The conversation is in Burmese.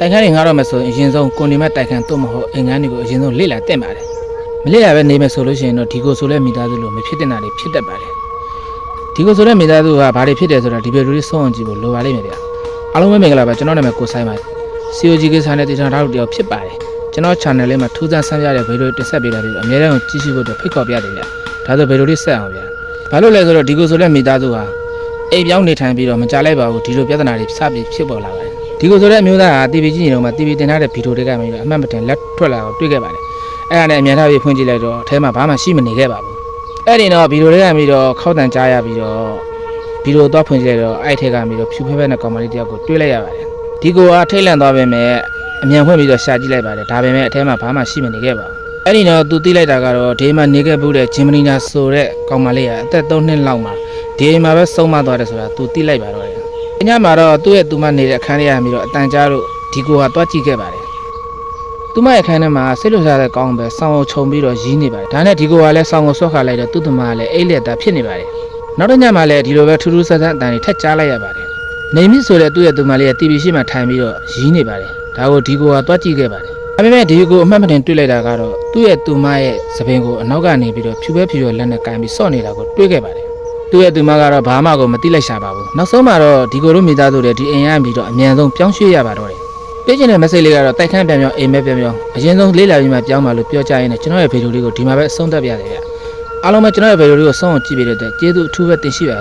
တိုက်ခန်းတွေငားတော့မယ်ဆိုရင်အရင်ဆုံးကွန်ဒီမက်တိုက်ခန်းတို့မဟုတ်အင်္ဂန်းတွေကိုအရင်ဆုံးလေ့လာတက်ပါတယ်မလေ့လာပဲနေမယ်ဆိုလို့ရှိရင်တော့ဒီကိုဆိုလဲမိသားစုလိုမဖြစ်တဲ့နာတွေဖြစ်တတ်ပါတယ်ဒီကိုဆိုလဲမိသားစုကဘာတွေဖြစ်တယ်ဆိုတာဒီဗီဒီယိုလေးဆုံးအောင်ကြည့်ဖို့လိုပါလိမ့်မယ်ဗျအားလုံးပဲမင်္ဂလာပါကျွန်တော်နာမည်ကိုဆိုင်ပါ COG ကိစ္စနဲ့တည်ထောင်ထားလို့တယောက်ဖြစ်ပါတယ်ကျွန်တော် channel လေးမှာထူးဆန်းဆန်းပြတဲ့ဗီဒီယိုတင်ဆက်ပေးတာပြီးတော့အများအားကြည့်ရှုဖို့အတွက်ဖိတ်ခေါ်ပြတယ်ဗျဒါဆိုဗီဒီယိုလေးဆက်အောင်ဗျဘာလို့လဲဆိုတော့ဒီကိုဆိုလဲမိသားစုဟာအိမ်ပြောင်းနေထိုင်ပြီးတော့မကြလိုက်ပါဘူးဒီလိုပြဿနာတွေစပြီးဖြစ်ပေါ်လာပါတယ် ဒီကိုဆိုတဲ့အမျိုးသားဟာ TV ကြည့်နေတော့မှ TV တင်ထားတဲ့ဗီဒီယိုတွေကမှအမှတ်မတင်လက်ထွက်လာတော့တွေ့ခဲ့ပါတယ်အဲ့ဒါနဲ့အမြန်ထားပြီးဖွင့်ကြည့်လိုက်တော့အထဲမှာဘာမှရှိမနေခဲ့ပါဘူးအဲ့ဒီတော့ဗီဒီယိုတွေကပြီးတော့ခောက်တန်ကြားရပြီးတော့ဗီဒီယိုတော့ဖွင့်ကြည့်လိုက်တော့အဲ့ထက်ကပြီးတော့ဖြူဖဲဖဲနဲ့ကောင်မလေးတယောက်ကိုတွေ့လိုက်ရပါတယ်ဒီကိုကထိတ်လန့်သွားပေမဲ့အမြန်ဖွင့်ပြီးတော့ရှာကြည့်လိုက်ပါတယ်ဒါပေမဲ့အထဲမှာဘာမှရှိမနေခဲ့ပါဘူးအဲ့ဒီတော့သူသိလိုက်တာကတော့ဒီမှာနေခဲ့ဘူးတဲ့ဂျင်မနီနာဆိုတဲ့ကောင်မလေးကအသက်3နှစ်လောက်မှာဒီအိမ်မှာပဲဆုံးမသွားတယ်ဆိုတာသူသိလိုက်ပါတော့တယ်။ ညမှာတော့သူ့ရဲ့သူမနေတဲ့အခန်းလေးရပြီးတော့အတန်ကြားလို့ဒီကိုကတွားကြည့်ခဲ့ပါတယ်။သူမရဲ့အခန်းထဲမှာဆိတ်လို့စားတဲ့ကောင်းပဲဆောင်းအောင်ခြုံပြီးတော့ရီးနေပါတယ်။ဒါနဲ့ဒီကိုကလည်းဆောင်းကိုဆွတ်ခါလိုက်တော့သူ့သူမကလည်းအိတ်လက်သားဖြစ်နေပါတယ်။နောက်တစ်ညမှာလည်းဒီလိုပဲထူးထူးဆန်းဆန်းအတန်တွေထက်ကြားလိုက်ရပါတယ်။နေမိဆိုတဲ့သူ့ရဲ့သူမလေးက TV ရှိမှထိုင်ပြီးတော့ရီးနေပါတယ်။ဒါကိုဒီကိုကတွားကြည့်ခဲ့ပါတယ်။ဒါပေမဲ့ဒီကိုအမှတ်မတင်တွေ့လိုက်တာကတော့သူ့ရဲ့သူမရဲ့သပင်ကိုအနောက်ကနေပြီးတော့ဖြူပဲဖြူရလက်နဲ့ကင်ပြီးစော့နေတာကိုတွေ့ခဲ့ပါတယ်။ သူ့ရဲ့သူမကတော့ဘာမှကိုမသိလိုက်ရှာပါဘူး။နောက်ဆုံးမှာတော့ဒီကိုတို့မိသားစုတွေဒီအိမ်ရပြီးတော့အမြန်ဆုံးပြောင်းရွှေ့ရပါတော့တယ်။ပြည့်ကျင်တဲ့ message လေးကတော့တိုက်ခန်းပြန်ပြောင်းအိမ်မဲပြန်ပြောင်းအရင်ဆုံးလေးလာပြီးမှပြောင်းပါလို့ပြောကြရင်းနဲ့ကျွန်တော်ရဲ့ဗီဒီယိုလေးကိုဒီမှာပဲအဆုံးသတ်ပြရတယ်ဗျ။အားလုံးပဲကျွန်တော်ရဲ့ဗီဒီယိုလေးကိုဆုံးအောင်ကြည့်ပေးတဲ့အတွက်ကျေးဇူးအထူးပဲတင်ရှိပါတယ်